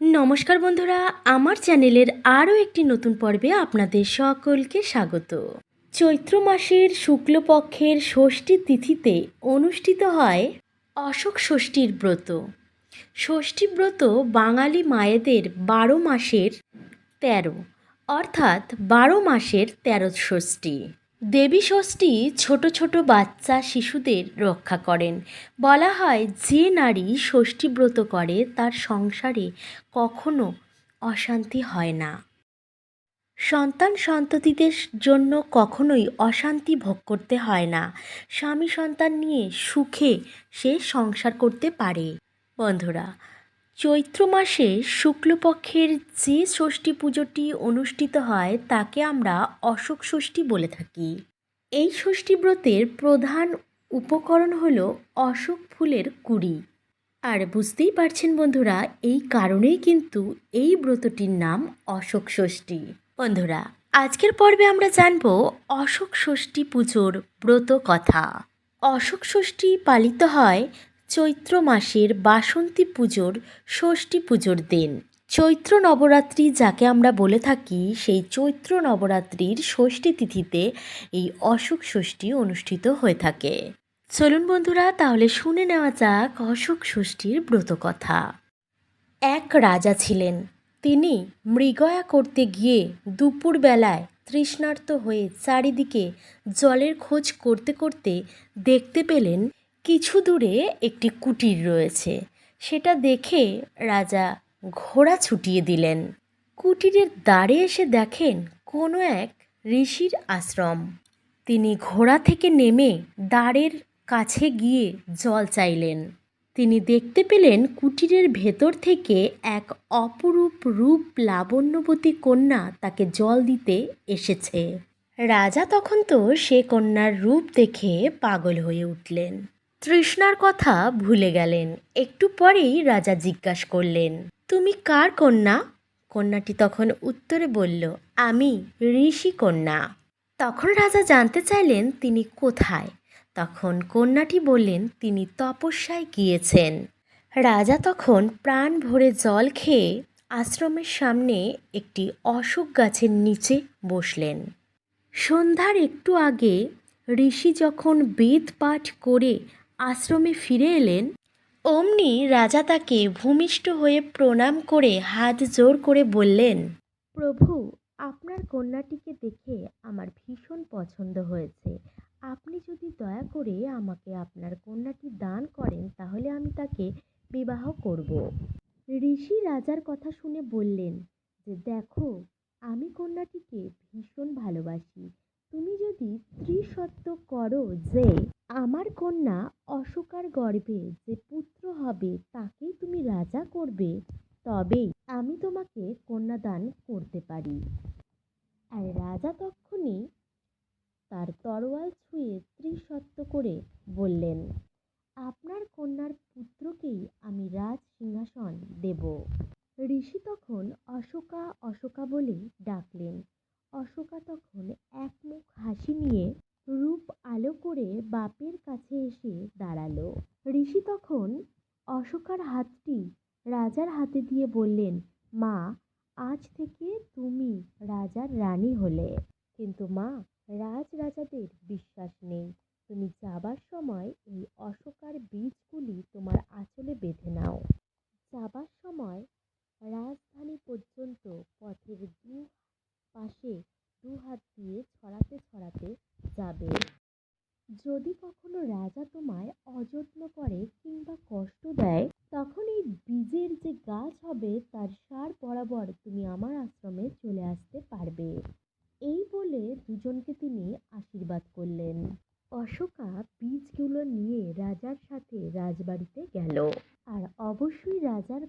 নমস্কার বন্ধুরা, আমার চ্যানেলের আরও একটি নতুন পর্বে আপনাদের সকলকে স্বাগত। চৈত্র মাসের শুক্লপক্ষের ষষ্ঠী তিথিতে অনুষ্ঠিত হয় অশোক ষষ্ঠীর ব্রত। ষষ্ঠী ব্রত বাঙালি মায়েদের বারো মাসের তেরো, অর্থাৎ বারো মাসের তেরো ষষ্ঠী। দেবী ষষ্ঠী ছোট ছোট বাচ্চা শিশুদের রক্ষা করেন। বলা হয়, যে নারী ষষ্ঠী ব্রত করে, তার সংসারে কখনো অশান্তি হয় না। সন্তান সন্ততিদের জন্য কখনোই অশান্তি ভোগ করতে হয় না। স্বামী সন্তান নিয়ে সুখে সে সংসার করতে পারে। বন্ধুরা চৈত্র মাসে শুক্লপক্ষের যে ষষ্ঠী পুজোটি অনুষ্ঠিত হয়, তাকে আমরা অশোক ষষ্ঠী বলে থাকি। এই ষষ্ঠী ব্রতের প্রধান উপকরণ হল অশোক ফুলের কুড়ি। আর বুঝতেই পারছেন বন্ধুরা, এই কারণেই কিন্তু এই ব্রতটির নাম অশোক ষষ্ঠী। বন্ধুরা, আজকের পর্বে আমরা জানব অশোক ষষ্ঠী পুজোর ব্রত কথা। অশোক ষষ্ঠী পালিত হয় চৈত্র মাসের বাসন্তী পুজোর ষষ্ঠী পুজোর দিন। চৈত্র নবরাত্রি যাকে আমরা বলে থাকি, সেই চৈত্র নবরাত্রির ষষ্ঠী তিথিতে এই অশোক ষষ্ঠী অনুষ্ঠিত হয়ে থাকে। চলুন বন্ধুরা, তাহলে শুনে নেওয়া যাক অশোক ষষ্ঠীর ব্রত কথা। এক রাজা ছিলেন। তিনি মৃগয়া করতে গিয়ে দুপুরবেলায় তৃষ্ণার্ত হয়ে চারিদিকে জলের খোঁজ করতে করতে দেখতে পেলেন কিছু দূরে একটি কুটির রয়েছে। সেটা দেখে রাজা ঘোড়া ছুটিয়ে দিলেন। কুটিরের দ্বারে এসে দেখেন কোনো এক ঋষির আশ্রম। তিনি ঘোড়া থেকে নেমে দ্বারের কাছে গিয়ে জল চাইলেন। তিনি দেখতে পেলেন কুটিরের ভেতর থেকে এক অপরূপ রূপ লাবণ্যবতী কন্যা তাকে জল দিতে এসেছে। রাজা তখন তো সে কন্যার রূপ দেখে পাগল হয়ে উঠলেন। তৃষ্ণার কথা ভুলে গেলেন। একটু পরেই রাজা জিজ্ঞাসা করলেন, তুমি কার কন্যা? কন্যাটি তখন উত্তরে বলল, আমি ঋষি কন্যা। তখন রাজা জানতে চাইলেন তিনি কোথায়। তখন কন্যাটি বললেন, তিনি তপস্যায় গিয়েছেন। রাজা তখন প্রাণ ভরে জল খেয়ে আশ্রমের সামনে একটি অশোক গাছের নিচে বসলেন। সন্ধ্যার একটু আগে ঋষি যখন বেদ পাঠ করে আশ্রমে ফিরে এলেন। অমনি রাজা তাকে ভূমিষ্ঠ হয়ে প্রণাম করে হাত জোর করে বললেন, প্রভু, আপনার কন্যাটিকে দেখে আমার ভীষণ পছন্দ হয়েছে। আপনি যদি দয়া করে আমাকে আপনার কন্যাটি দান করেন, তাহলে আমি তাকে বিবাহ করব। ঋষি রাজার কথা শুনে বললেন, যে দেখো, আমি কন্যাটিকে ভীষণ ভালোবাসি। তুমি যদি ত্রিসত্য করো যে আমার কন্যা অশোকার গর্ভে যে পুত্র হবে তাকেই তুমি রাজা করবে, তবেই আমি তোমাকে কন্যাদান করতে পারি। আর রাজা তক্ষুনি তার তরোয়াল ছুঁয়ে ত্রিসত্য করে বললেন, আপনার কন্যার পুত্রকেই আমি রাজ সিংহাসন দেব। ঋষি তখন অশোকা অশোকা বলে ডাকলেন। অশোকা তখন এক মুখ হাসি নিয়ে রূপ আলো করে বাপের কাছে এসে দাঁড়াল। ঋষি তখন অশোকার হাতটি রাজার হাতে দিয়ে বললেন, মা, আজ থেকে তুমি রাজার রানী হলে। কিন্তু মা, রাজ রাজাদের বিশ্বাস নেই। তুমি যাবার সময় এই অশোকার বীজগুলি তোমার আঁচলে বেঁধে নাও। যাবার সময় রাজধানী পর্যন্ত পথের দু পাশে দু হাত দিয়ে ছড়াতে ছড়াতে যাবে। যদি কখনো রাজা তোমায় অযত্ন করে কিংবা কষ্ট দেয় তখন এই বীজের যে গাছ হবে তার সার বরাবর তুমি আমার আশ্রমে চলে আসতে পারবে এই বলে দুজনকে তিনি আশীর্বাদ করলেন অশোকা বীজগুলো নিয়ে রাজার সাথে রাজবাড়িতে গেল আর অবশ্যই রাজার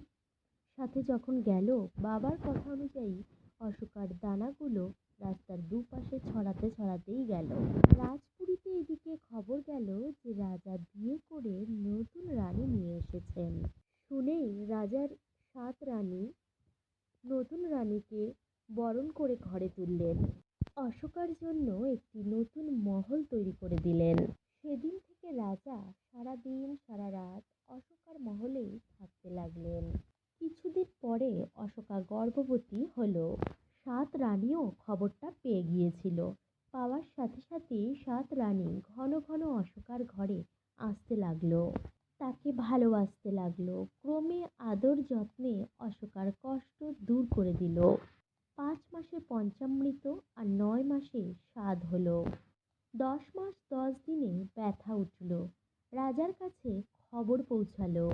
সাথে যখন গেল বাবার কথা অনুযায়ী অশোকার দানাগুলো রাস্তার দুপাশে ছড়াতে ছড়াতেই গেল রাজপুরীতে এদিকে খবর গেল যে রাজা বিয়ে করে নতুন রানী নিয়ে এসেছেন শুনেই রাজার সাত রানী নতুন রানীকে বরণ করে ঘরে তুললেন অশোকার জন্য একটি নতুন মহল তৈরি করে দিলেন সেদিন থেকে রাজা সারা দিন সারা রাত অশোকার মহলেই থাকতে লাগলেন কিছুদিন পরে অশোকা গর্ভবতী হলো সাত রানীও খবরটা পেয়ে গিয়েছিল। পাওয়ার সাথে সাথে সাত রানী ঘন ঘন অশোকার ঘরে আসতে লাগল। তাকে ভালোবাসতে লাগল। ক্রমে আদর যত্নে অশোকার কষ্ট দূর করে দিল। পাঁচ মাসে পঞ্চামৃত আর নয় মাসে স্বাদ হলো। দশ মাস দশ দিনে ব্যথা উঠল। রাজার কাছে খবর পৌঁছালো।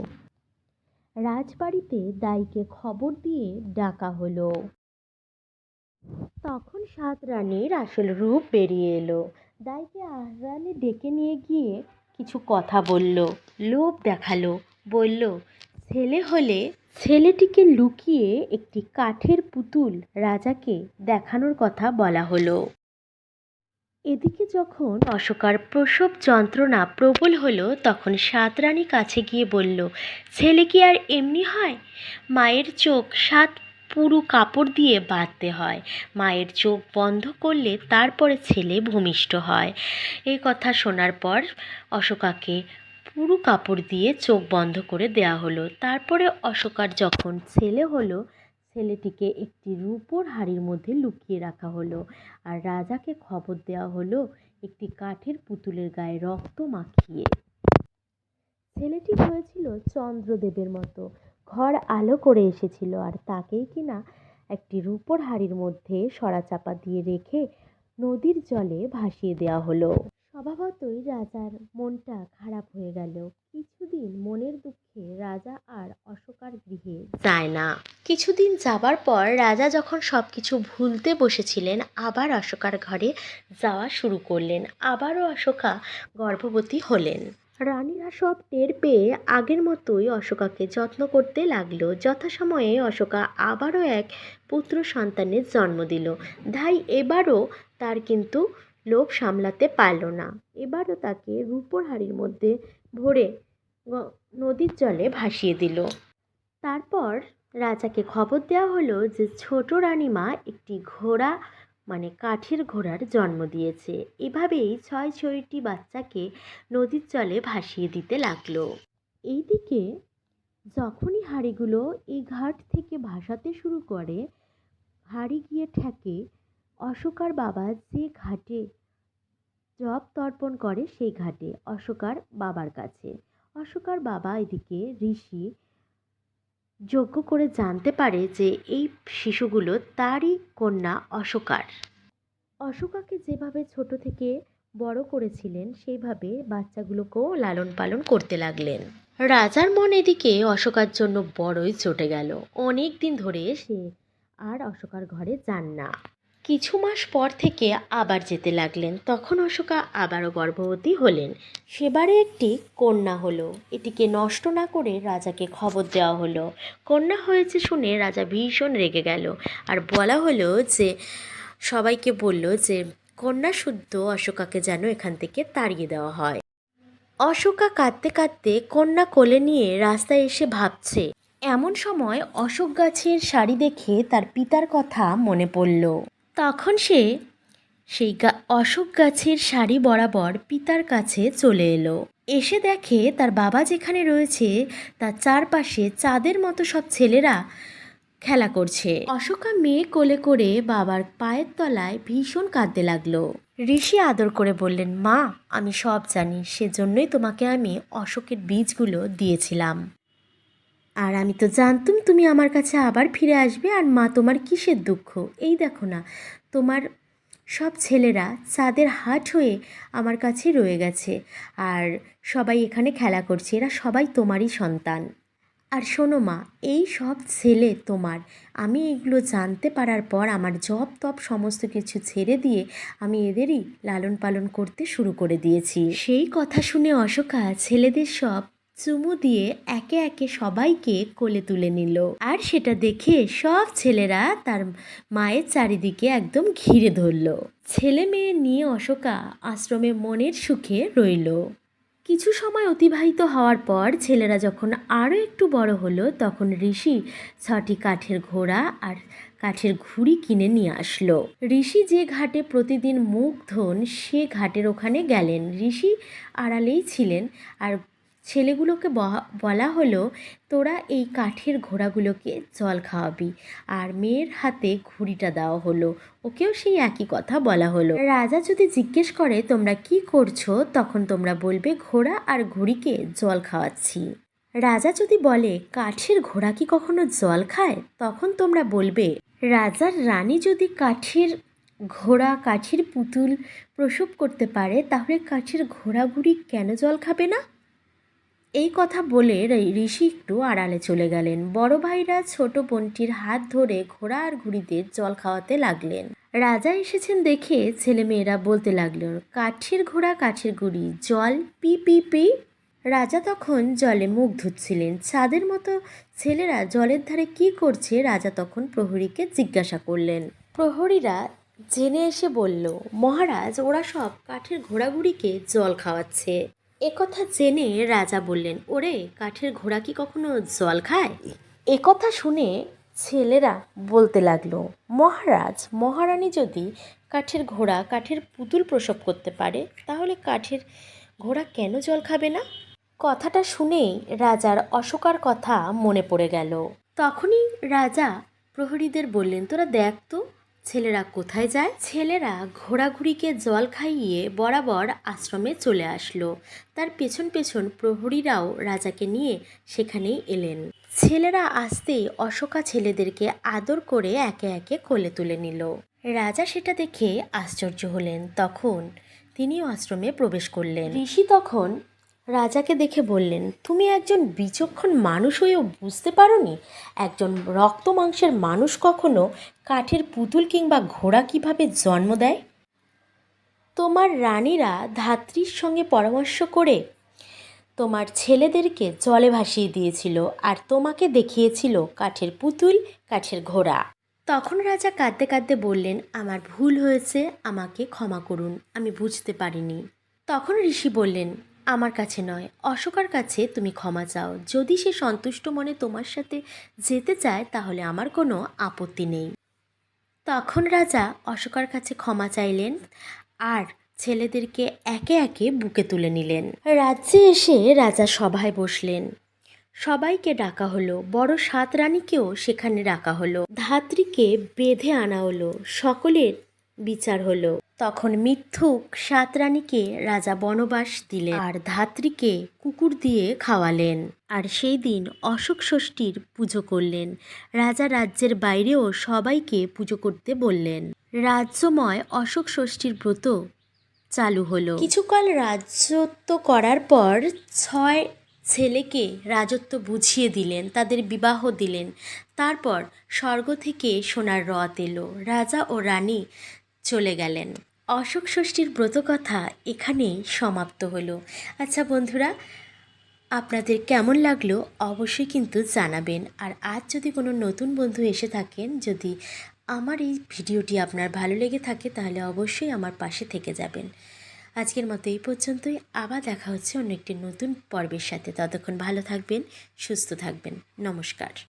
রাজবাড়িতে দাইকে খবর দিয়ে ডাকা হলো। তখন সাত রানীর আসল রূপ বেরিয়ে এলো। দাইকে আহ্রানে ডেকে নিয়ে গিয়ে কিছু কথা বলল, লোভ দেখাল, বলল, ছেলে হলে ছেলেটিকে লুকিয়ে একটি কাঠের পুতুল রাজাকে দেখানোর কথা বলা হলো। এদিকে যখন অশোকার প্রসব যন্ত্রণা প্রবল হলো, তখন সাত রানী কাছে গিয়ে বলল, ছেলে কি আর এমনি হয়? মায়ের চোখ সাত পুরু কাপড় দিয়ে বাঁধতে হয়। মায়ের চোখ বন্ধ করলে তারপরে ছেলে ভূমিষ্ঠ হয়। এই কথা শোনার পর অশোকাকে পুরু কাপড় দিয়ে চোখ বন্ধ করে দেয়া হলো। তারপরে অশোকার যখন ছেলে হলো, ছেলেটিকে একটি রূপোর হাড়ির মধ্যে লুকিয়ে রাখা হলো আর রাজাকে খবর দেওয়া হলো একটি কাঠের পুতুলের গায়ে রক্ত মাখিয়ে। ছেলেটি হয়েছিল চন্দ্রদেবের মতো। ঘর আলো করে এসেছিল আর তাকেই কিনা একটি রূপোর হাড়ির মধ্যে সরাচাপা দিয়ে রেখে নদীর জলে ভাসিয়ে দেওয়া হলো। স্বভাবতই রাজার মনটা খারাপ হয়ে গেল। কিছুদিন মনের দুঃখে রাজা আর অশোকার গৃহে যায় না। কিছুদিন যাবার পর রাজা যখন সব কিছু ভুলতে বসেছিলেন, আবার অশোকার ঘরে যাওয়া শুরু করলেন। আবারও অশোকা গর্ভবতী হলেন। রানীরা সব টের পেয়ে আগের মতোই অশোকাকে যত্ন করতে লাগল। যথাসময়ে অশোকা আবারও এক পুত্র সন্তানের জন্ম দিল। ধাই এবারও তার কিন্তু লোভ সামলাতে পারল না। এবারও তাকে রূপোর হাড়ির মধ্যে ভরে নদীর জলে ভাসিয়ে দিল। তারপর রাজাকে খবর দেওয়া হলো যে ছোট রানীমা একটি ঘোড়া মানে কাঠের ঘোড়ার জন্ম দিয়েছে। এভাবেই ছয় ছয়টি বাচ্চাকে নদীর জলে ভাসিয়ে দিতে লাগল। এইদিকে যখনই হাঁড়িগুলো এই ঘাট থেকে ভাসাতে শুরু করে, হাঁড়ি গিয়ে ঠেকে, অশোকার বাবা যে ঘাটে জপ তর্পণ করে সেই ঘাটে, অশোকার বাবার কাছে। অশোকার বাবা এদিকে ঋষি যজ্ঞ করে জানতে পারে যে এই শিশুগুলো তারই কন্যা অশোকার। অশোকাকে যেভাবে ছোট থেকে বড় করেছিলেন, সেইভাবে বাচ্চাগুলোকেও লালন পালন করতে লাগলেন। রাজার মন এদিকে অশোকার জন্য বড়ই চটে গেল। অনেক দিন ধরে সে আর অশোকার ঘরে যান না। কিছু মাস পর থেকে আবার যেতে লাগলেন। তখন অশোকা আবারও গর্ভবতী হলেন। সেবারে একটি কন্যা হলো। এটিকে নষ্ট না করে রাজাকে খবর দেওয়া হলো। কন্যা হয়েছে শুনে রাজা ভীষণ রেগে গেল আর বলা হলো যে, সবাইকে বলল যে, কন্যা শুদ্ধ অশোকাকে যেন এখান থেকে তাড়িয়ে দেওয়া হয়। অশোকা কাঁদতে কাঁদতে কন্যা কোলে নিয়ে রাস্তায় এসে ভাবছে, এমন সময় অশোক গাছের শাড়ি দেখে তার পিতার কথা মনে পড়ল। তখন সে সেই অশোক গাছের শাড়ি বরাবর পিতার কাছে চলে এলো। এসে দেখে তার বাবা যেখানে রয়েছে, তার চারপাশে চাঁদের মতো সব ছেলেরা খেলা করছে। অশোকা মেয়ে কোলে করে বাবার পায়ের তলায় ভীষণ কাঁদতে লাগল। ঋষি আদর করে বললেন, মা, আমি সব জানি, সেজন্যই তোমাকে আমি অশোকের বীজগুলো দিয়েছিলাম। আর আমি তো জানতুম তুমি আমার কাছে আবার ফিরে আসবে আর মা তোমার কিসের দুঃখ? এই দেখো না, তোমার সব ছেলেরা চাঁদের হাট হয়ে আমার কাছে রয়ে গেছে আর সবাই এখানে খেলা করছে, এরা সবাই তোমারই সন্তান। আর শোনো মা, এই সব ছেলে তোমার, আমি এগুলো জানতে পারার পর আমার জব তপ সমস্ত কিছু ছেড়ে দিয়ে আমি এদেরই লালন পালন করতে শুরু করে দিয়েছি। সেই কথা শুনে অশোকা ছেলেদের সব চুমু দিয়ে একে একে সবাইকে কোলে তুলে নিল। আর সেটা দেখে সব ছেলেরা তার মায়ের চারিদিকে একদম ঘিরে ধরল। ছেলে মেয়ে নিয়ে অশোকা আশ্রমে মনের সুখে রইল। কিছু সময় অতিবাহিত হওয়ার পর ছেলেরা যখন আরও একটু বড় হলো, তখন ঋষি ছটি কাঠের ঘোড়া আর কাঠের ঘুড়ি কিনে নিয়ে আসলো। ঋষি যে ঘাটে প্রতিদিন মুখ ধোন, সে ঘাটের ওখানে গেলেন। ঋষি আড়ালেই ছিলেন আর ছেলেগুলোকে বলা হলো, তোরা এই কাঠের ঘোড়াগুলোকে জল খাওয়াবি। আর মেয়ের হাতে ঘুড়িটা দেওয়া হলো। ওকেও সেই একই কথা বলা হলো। রাজা যদি জিজ্ঞেস করে, তোমরা কি করছ? তখন তোমরা বলবে, ঘোড়া আর ঘুড়িকে জল খাওয়াচ্ছি। রাজা যদি বলে, কাঠের ঘোড়া কি কখনো জল খায়? তখন তোমরা বলবে, রাজার রানী যদি কাঠের ঘোড়া, কাঠের পুতুল প্রসব করতে পারে, তাহলে কাঠের ঘোড়াঘুড়ি কেন জল খাবে না? এই কথা বলে ঋষি একটু আড়ালে চলে গেলেন। বড় ভাইরা ছোট বোনটির হাত ধরে ঘোড়া আর ঘুড়িদের জল খাওয়াতে লাগলেন। রাজা এসেছেন দেখে ছেলেমেয়েরা বলতে লাগল, কাঠের ঘোড়া, কাঠের গুড়ি, জল, পি পি পি। রাজা তখন জলে মুখ ধুচ্ছিলেন। চাঁদের মতো ছেলেরা জলের ধারে কি করছে রাজা তখন প্রহরীকে জিজ্ঞাসা করলেন। প্রহরীরা জেনে এসে বলল, মহারাজ, ওরা সব কাঠের ঘোড়াগুড়িকে জল খাওয়াচ্ছে। একথা জেনে রাজা বললেন ওরে কাঠের ঘোড়া কি কখনো জল খায়? একথা শুনে ছেলেরা বলতে লাগল মহারাজ মহারানী যদি কাঠের ঘোড়া কাঠের পুতুল প্রসব করতে পারে তাহলে কাঠের ঘোড়া কেন জল খাবে না? কথাটা শুনেই রাজার অশোকার কথা মনে পড়ে গেল। তখনই রাজা প্রহরীদের বললেন তোরা দেখ তো ছেলেরা কোথায় যায়? ছেলেরা ঘোড়াঘুড়িকে জল খাইয়ে বরাবর আশ্রমে চলে আসলো। তার পেছন পেছন প্রহরীরাও রাজাকে নিয়ে সেখানেই এলেন। ছেলেরা আসতেই অশোকা ছেলেদেরকে আদর করে একে একে কোলে তুলে নিল। রাজা সেটা দেখে আশ্চর্য হলেন। তখন তিনিও আশ্রমে প্রবেশ করলেন। ঋষি তখন রাজাকে দেখে বললেন, তুমি একজন বিচক্ষণ মানুষ হয়েও বুঝতে পারোনি? একজন রক্ত মাংসের মানুষ কখনো কাঠের পুতুল কিংবা ঘোড়া কীভাবে জন্ম দেয়? তোমার রানীরা ধাত্রীর সঙ্গে পরামর্শ করে তোমার ছেলেদেরকে জলে ভাসিয়ে দিয়েছিল আর তোমাকে দেখিয়েছিল কাঠের পুতুল, কাঠের ঘোড়া। তখন রাজা কাঁদতে কাঁদতে বললেন, আমার ভুল হয়েছে, আমাকে ক্ষমা করুন, আমি বুঝতে পারিনি। তখন ঋষি বললেন আমার কাছে নয়। অশোকার কাছে তুমি ক্ষমা চাও। যদি সে সন্তুষ্ট মনে তোমার সাথে যেতে চায়, তাহলে আমার কোনো আপত্তি নেই। তখন রাজা অশোকার কাছে ক্ষমা চাইলেন আর ছেলেদেরকে একে একে বুকে তুলে নিলেন। রাজ্যে এসে রাজা সভায় বসলেন। সবাইকে ডাকা হলো। বড় সাত রানীকেও সেখানে ডাকা হলো। ধাত্রীকে বেঁধে আনা হলো। সকলের বিচার হলো। তখন মিথ্যুক সাত রানীকে রাজা বনবাস দিলেন আর ধাত্রীকে কুকুর দিয়ে খাওয়ালেন। আর সেই দিন অশোক ষষ্ঠীর পুজো করলেন। রাজা রাজ্যের বাইরেও সবাইকে পুজো করতে বললেন। রাজ্যময় অশোক ষষ্ঠীর ব্রত চালু হলো। কিছুকাল রাজত্ব করার পর ছয় ছেলেকে রাজত্ব বুঝিয়ে দিলেন, তাদের বিবাহ দিলেন। তারপর স্বর্গ থেকে সোনার রথ এলো। রাজা ও রানী চলে গেলেন। অশোক ষষ্ঠীর ব্রতকথা এখানেই সমাপ্ত হলো। আচ্ছা বন্ধুরা, আপনাদের কেমন লাগল অবশ্যই কিন্তু জানাবেন। আর আজ যদি কোনো নতুন বন্ধু এসে থাকেন, যদি আমার এই ভিডিওটি আপনার ভালো লেগে থাকে, তাহলে অবশ্যই আমার পাশে থেকে যাবেন। আজকের মতো এই পর্যন্তই। আবার দেখা হচ্ছে অন্য একটি নতুন পর্বের সাথে। ততক্ষণ ভালো থাকবেন, সুস্থ থাকবেন। নমস্কার।